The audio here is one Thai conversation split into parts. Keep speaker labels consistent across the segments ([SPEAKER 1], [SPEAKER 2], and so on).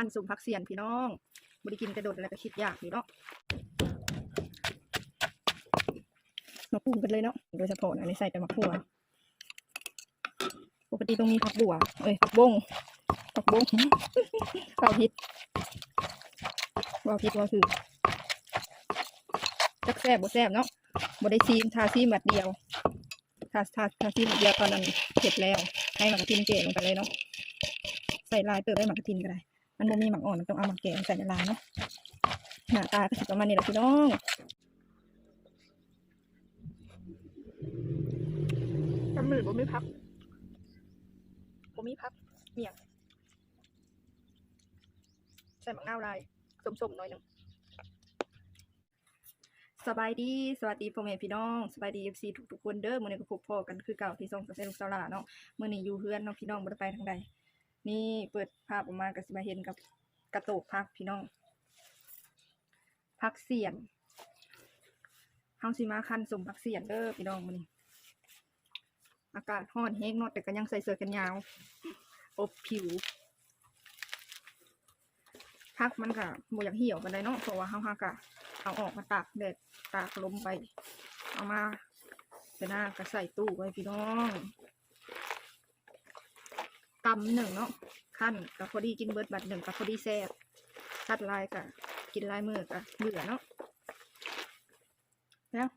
[SPEAKER 1] ขั้นสุ่มพักเสียนพี่น้องบริกินกระโดดอะไรก็คิดยากอยู่เนาะมาปรุงกันเลยเนาะโดยเฉพาะนะนี่ใส่แต่มะขั่วปกติต้องมีผักบัวเอ้ยผักบงผักบงเปล่าพิษว่าพิษว่าคือจักแซบบ่แซบเนาะบ่ได้ซีมทาซีมแบบเดียวทาทาทาซีมแบบเดียวตอนนั้นเสร็จแล้ว ให้หมักกะทินเกลงไปเลยเนาะใส่ลายเติมได้หมักกะทินก็ได้ มันบ่มีหมักอ่อนมันต้องเอาหมักแกงใส่ในลายเนาะหน้าตาก็สิประมาณนี้แหละพี่น้องทำมือบ่มีพับบ่มีพับเมียงใส่หมักนาวลายสมๆหน่อยหนึงสบายดีสวัสดีพ่อแม่พี่น้องสบายดี FC ทุกๆคนเด้อมื้อนี้ก็พบพ่อกันคือเก่าที่ส่งสเซลูกสาวหลาเนาะมื่อนี้อยู่เพื่อนเน้องพี่น้องบ่ได้ไปทางใด นี่เปิดภาพออกมาก็สิมาเห็นกับกระโตกพักพี่น้องพักเสียนเฮาสิมาคันสมพักเสียนเด้อพี่น้องมื้อนี้อากาศร้อนแฮงนาะแต่ก็ยังใส่เสื้อกันยาวอบผิวพักมันก็บ่อยากเหี่ยวปานใดเนาะเพราะว่าเฮาหากะเอาออกมาตากแดดตากลมไป เอามาแต่หน้าก็ใส่ตู้ไว้พี่น้อง กำหนึ่งเนาะขั้นกับพอดีกินเบิร์ดบัตรหนึ่งกับพอดีแซ่บคัดลายกับกินลายมือกับเบื่อเนาะแล้ว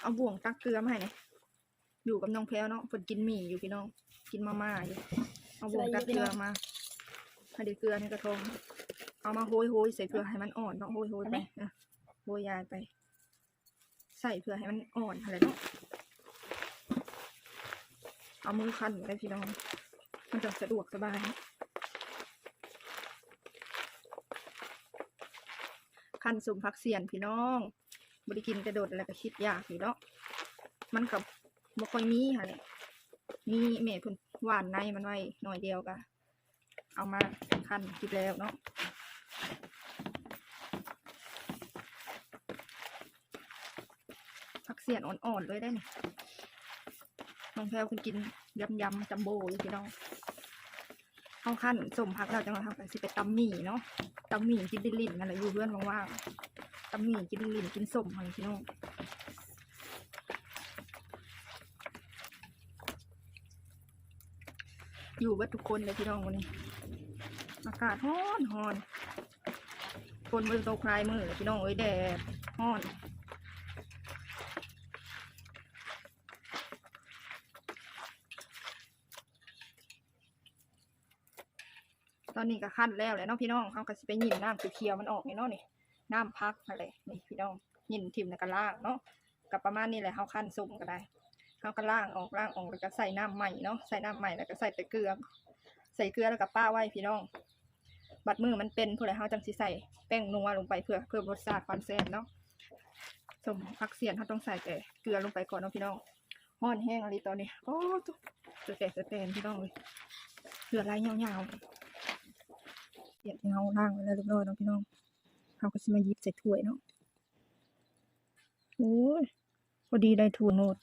[SPEAKER 1] เอาบ่วงตักเกลือมาให้เนี่ยอยู่กับน้องแพลวเนาะเพิ่นกินหมี่อยู่พี่น้อง กินมาม่าอยู่ เอาบ่วงตักเกลือมาให้ดีเกลือในกระทง เอามาโหยโหยใส่เพื่อให้มันอ่อนเนาะโหยโหยไปอะโหยยายไป ใส่เพื่อให้มันอ่อนอะไรเนาะเอามือคั้นได้พี่น้อง มันจะสะดวกสบาย คันสุ่มพักเสียนพี่น้องบริกินกระโดดอะไรก็คิดยากอยู่เนาะมันกับบ่ค่อยมีค่ะเนี่ยมีแม่เพิ่นหวานในมันไว้หน่อยเดียวก็เอามาคันคิดแล้วเนาะพักเสียนอ่อนๆเลยได้เนี่ย น้องแพลวคุณกินยำยำจัมโบ้อยู่พี่น้องเข้าขั้นสมพักเราจะมาทำกันสิไปตำหมี่เนาะตำหมี่กินดิลิ่นนั่นแหละอยู่เพื่อนว่างๆตำหมี่กินดิลิ่นกินสมอะไรพี่น้องอยู่เบิดทุกคนเลยพี่น้องวันนี้ อากาศร้อนร้อน คนมือตคลายมือเลยพี่น้องเอ้ยแดดร้อน อนนี้ก็ขั้นแล้วแหละเนาะพี่น้องเขาก็สิไปหยินน้ำเขียวมันออกนี่เนาะนี่น้ำพักอะไรนี่พี่น้องหยินทิมแล้วก็ล่างเนาะกับประมาณนี้แหละเขาขั้นสุ่มก็ได้เขาก็ล่างออกล่างออกแล้วก็ใส่น้ำใหม่เนาะใส่น้ำใหม่แล้วก็ใส่แต่เกลือใส่เกลือแล้วก็ป้าไว้พี่น้อง บัดมือมันเป็นเพื่ออะไรเขาจังสิใส่แป้งนัวลงไปเพื่อเพิ่มรสชาติความแซ่บเนาะสมผักเสียนเขาต้องใส่แต่เกลือลงไปก่อนเนาะพี่น้องห้อนแห้งอะไรตอนนี้โอ้ตุ๊จะแตกจะแตนพี่น้องเลยเกลือลายยาวๆ เดี๋ยวเฮาล่างไว้แล้วเรียบร้อยเนาะพี่น้องเฮาก็สิมาหยิบใส่ถ้วยเนาะโอ้ยพอดีได้ถ้วโนด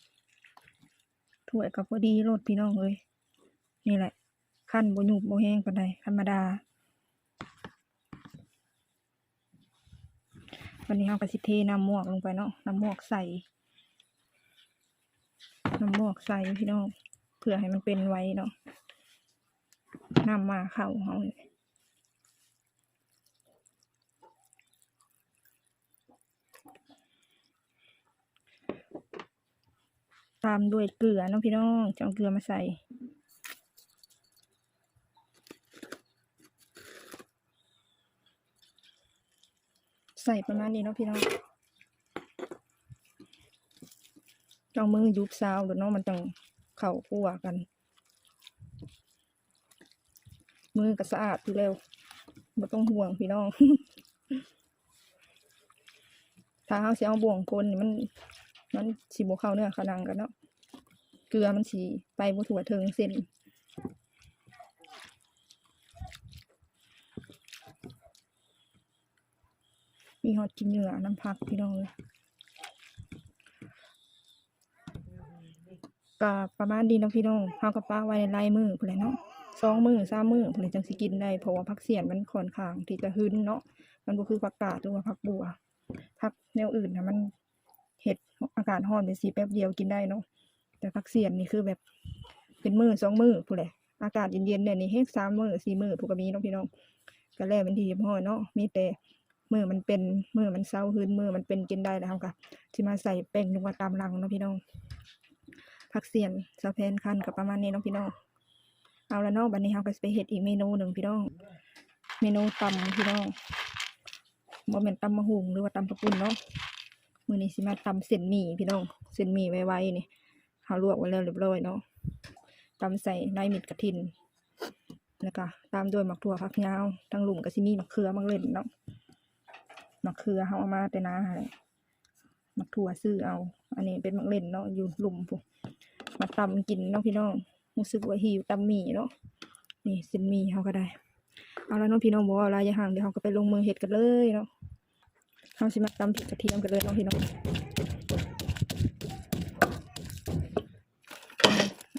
[SPEAKER 1] ถ้วกับพอดีโลดพี่น้องเลยนี่แหละขั้นบหยุบบ่แห้งปานใดธรรมดาวันนี้เฮาก็สิเทน้ำหมวกลงไปเนาะน้ำหมวกใส่น้ำหมวกใส่พี่น้องเพื่อให้มันเป็นไว้เนาะน้ำมาเข้าเฮานี่ ตามด้วยเกลือน้องพี่น้องจะเอาเกลือมาใส่ใส่ประมาณนี้เนาะพี่น้องเอามือยุบซาวหรือเนาะมันต้องเข่าคั่วกัน มือก็สะอาดอยู่แล้วไม่ต้องห่วงพี่น้อง ถ้าเขาสิเอาบ่วงคนมัน มันสีบเข้าเนื้อขนังกันเนาะเกลือมันสีไปบ่ถั่วเทิงเส้นมีฮอดกินเหนือน้ำพักพี่น้องเลยก็ประมาณดีนะพี่น้องเฮากับป้าไว้ในลายมือพุ่นแหลเนาะสองมือสามมือผลิตจังสิกินได้เพราะว่าผักเสียนมันค่อนข้างที่จะหึนเนาะมันบ่คือผักกาดหรือว่าผักบัวผักแนวอื่นนะมัน เห็ดอากาศร้อนไปสิแป๊บเดียวกินได้เนาะแต่ผักเสียนนี่คือแบบเป็นมือสองมือผู้แหละอากาศเย็นๆเนี่ยนี่เฮ็ดสามมือสี่มือผู้ก็มีเนาะพี่น้องก็แล้วเป็นที่เรียบร้อยเนาะมีแต่มือมันเป็นมือมันเศร้าหึนมือมันเป็นกินได้แล้วก็สิมาใส่แป้งลงมาตามรังเนาะพี่น้องผักเสียนสะเพนคันกับประมาณนี้เนาะพี่น้องเอาละเนาะบัดนี้เราก็ไปเฮ็ดอีกเมนูหนึ่งพี่น้อง เมนูตำพี่น้องบ่แม่นตำมะฮุงหรือว่าตำกระปุ่นเนาะ มือนี้สิมาตำเส้นหมี่พี่น้องเส้นหมี่ไวๆนี่เฮาลวกไว้แล้วเรียบร้อยเนาะตำใส่ในมิดกระถินแล้วก็ตามด้วยหมักถั่วผักยาวทั้งหลุมก็สิมีมะเขือมะเล่นเนาะมะเขือเฮาเอามาแต่นาหั่นแหละมะถั่วซื้อเอา อันนี้เป็นมะเล่นเนาะอยู่หลุมพุ่นมาตำกินเนาะพี่น้องรู้สึกว่าหิวตำหมี่เนาะนี่เส้นหมี่เขาก็ได้ เอาแล้วน้องพี่น้องบอกว่าเราอย่าห่างเดี๋ยวเขาก็ไปลงมือเห็ดกันเลยเนาะ เอาสิมาตำพริกกระเทียมกันเลยเน้องพี่น้อง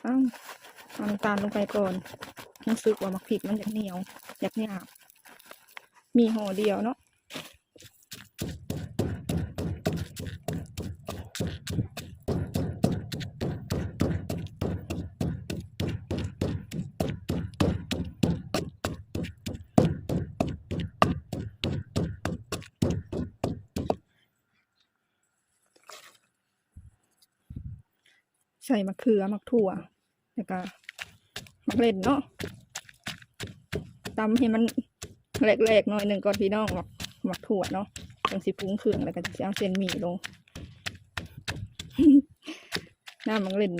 [SPEAKER 1] เอาเอาน้ำตาลลงไปก่อนรู้สึกว่ามักพริดมันอยากเหนียวอยากหยาบมีห่อเดียวเนาะ ใส่มะเขือมะถั่วแล้วก็มะเล่นเนาะตำให้มันแหลกๆหน่อยหนึ่งก่อนพี่น้องหมักหมักถั่วเนาะจังสิปรุงเครื่องแล้วก็จะเอาเส้นหมี่ลงหน้ามังเล่น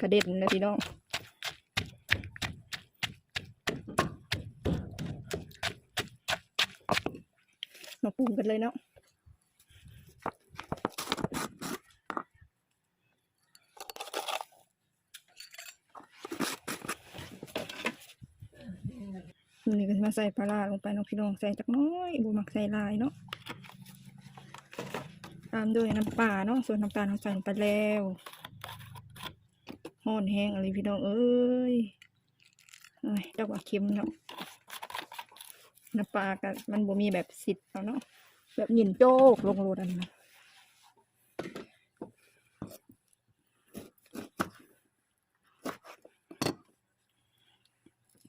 [SPEAKER 1] กระเด็นนะพี่น้องมาปรุงกันเลยเนาะ ทีนี้ก็จะมาใส่ปลาร้าลงไปเนาะพี่น้องใส่จักน้อยบุมักใส่ลายเนาะตามด้วยน้ำปลาเนาะส่วนน้ำตาลเราใส่ลงไปแล้วห้อนแห้งอะไรพี่น้องเอ้ยเอ้ยจักว่าเค็มเนาะน้ำปลากับมันบ่มีแบบสิทธิ์เอาเนาะแบบหยินโจกลงโรดอันนี้นะ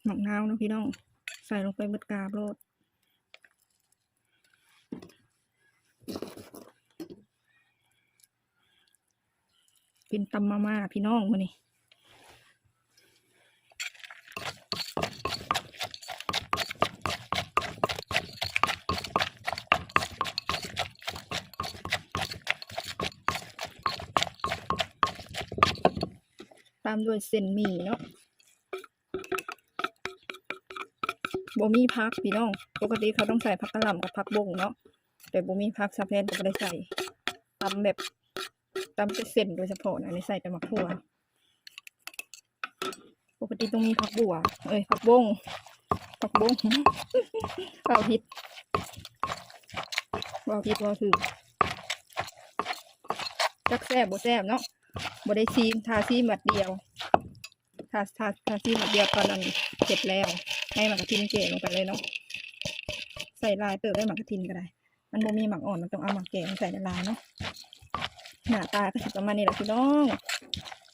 [SPEAKER 1] หมักนาวนะพี่น้อง ใส่ลงไปบดกาบโลดกินตำมาม่าพี่น้องมื้อนี้ตามด้วยเส้นหมี่เนาะ บ่มีพักพี่น้อง ปกติเขาต้องใส่ผักกระหล่ำกับผักบงเนาะ แต่บ่มีพักสะเพนก็บ่ได้ใส่ตำแบบตำเป็นเส้นโดยเฉพาะนะอันนี้ใส่แต่มะขั่วปกติต้องมีผักบัว เอ้ยผักบงผักบงเปล่าผิดเปล่าผิดว่าคือจักแซ่บบ่แซ่บเนาะบ่ได้ซีมทาซีมหมัดเดียวทาทาทาซีมหมัดเดียวตอนนั้นเสร็จแล้ว ให้หมักกะทินเกะลงไปเลยเนาะใส่ลายเติมได้หมักกะทินก็ได้ มันบ่มีหมักอ่อนมันต้องเอาหมักแก่มาใส่ในลายเนาะหน้าตาก็สิประมาณนี้แหละพี่น้อง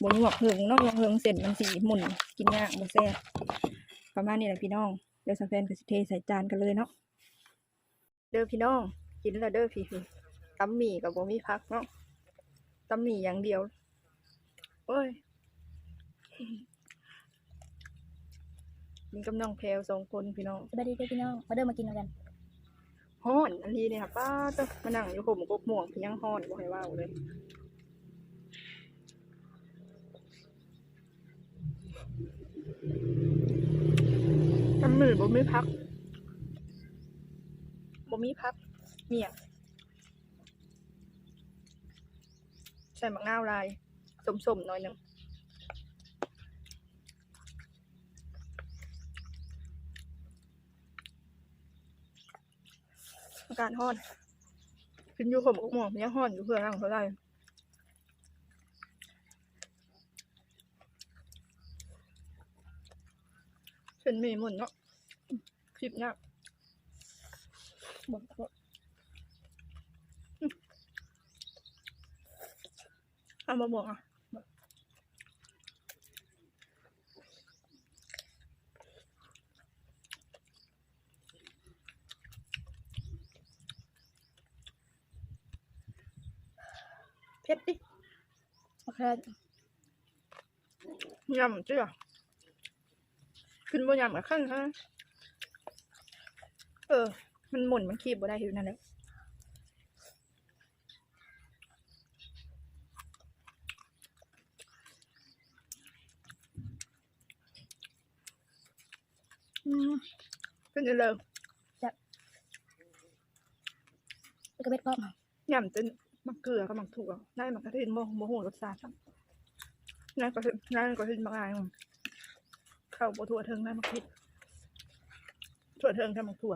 [SPEAKER 1] บนหวกเพิงนาะหวกเพิงเสร็จมันสีหมุนกินยากบ่แซ่บประมาณนี้แหละพี่น้องเดี๋ยวสแฟนก็สิเทใส่จานกันเลยเนาะเด้อพี่น้องกินแล้วเด้อพี่พี่ตำหมี่กับบ่มีพักเนาะตำหมี่อย่างเดียวโอ้ย มีกำลังแพลวสองคนพี่น้อง
[SPEAKER 2] สวัสดีเด้อพี่น้องมาเดินมากินกัน
[SPEAKER 1] ฮ้อนอันนี้เนี่ยค่ะป้าเต้อมานั่งอยู่ผมกกม่วงพี่ยังฮ้อนบ่ให้ว่าวเลยทำมือบ่มีพักบ่มีพักเมียงใส่มะนาวลายสมๆหน่อยหนึง อากาศฮ้อนขึ้นอยู่ผมกกม่วงพี่ยังฮ้อนอยู่เพื่อร่างเท่าไรเป็นหมีหมุนเนาะคลิปเนี้ย
[SPEAKER 2] บอกบอก
[SPEAKER 1] เอามาบอกอะ เผ็ดดิ
[SPEAKER 2] โอเค
[SPEAKER 1] ยำเจ้าขึ้นบนยำกับขั้นฮะเออ มันหมุนมันคีบบ่ได้อยู่นั่นแหละอืมเป็นยังไง
[SPEAKER 2] ไปกระเบ็ดพร้อม
[SPEAKER 1] ยำจน มักเกลือกับมักถั่วได้มักกระเทียมโมโมโหรสชาติครับนั่นก็คือนั่นก็คือมักอายของข้าวบถั่วเทิงนั่นมักพิษถั่วเทิงทำมักถั่ว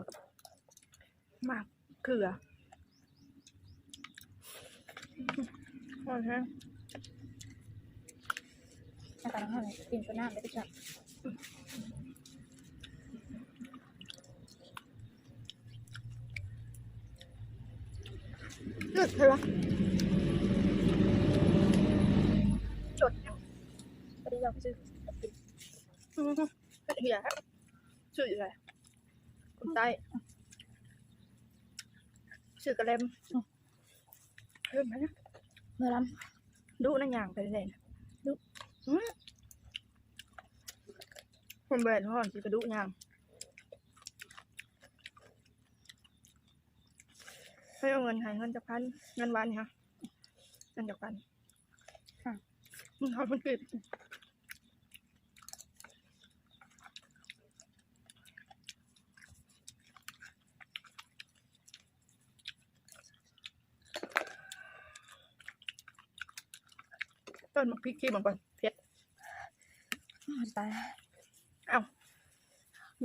[SPEAKER 1] มักเกลือโอเค
[SPEAKER 2] หน้าตาน้องห้องเลยกินตัวหน้าไปจับ
[SPEAKER 1] เลือดใช่ปะจดยัง
[SPEAKER 2] ไปได้ยอมซื้อกิน
[SPEAKER 1] อืมเป็นเหี้ยชื่ออะไรคนใต้ชื่อกระเลมเพิ่มไหม
[SPEAKER 2] เมื่อล้
[SPEAKER 1] ดูนั่นอย่างไปเลยนะดูอืมคนเบิร์นห่อนสิกระดูกอย่าง ให้เอาเงินใหายเงินจากพันเงินวันค่ะเงินจากพันค่ะมึงเขามันกิดต้นมะพริกขี้มันก่อนเผ็ดำ
[SPEAKER 2] ตาย
[SPEAKER 1] เอา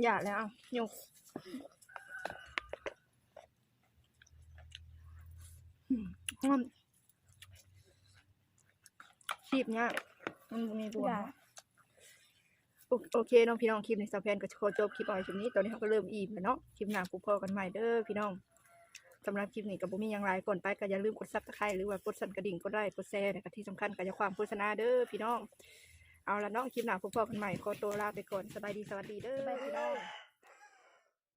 [SPEAKER 1] อย่าแล้วเอายกอืมหอม ชีบเนี่ยมันบ่มีตัว
[SPEAKER 2] อย่า
[SPEAKER 1] โอโอเคเน้องพี่น้องคลิปในสาวแพนก็ขอจบคลิปเอาไว้คลิปนี้ตอนนี้เขาก็เริ่มอิ่มแล้วเนาะคลิปหน้าพบพอกันใหม่เด้อพี่น้องสำหรับคลิปนี้ก็บ่มีอย่างไรก่อนไปก็อย่าลืมกดซับสไครต์หรือว่ากดสั่นกระดิ่งกดไลค์กดแชร์และก็ที่สำคัญก็อย่าความโฆษณาเด้อพี่น้องเอาละเนาะคลิปหน้าพบพอกันใหม่ขอตัวลาไปก่อนสบายดีสวัสดีเด้อพี่น้อง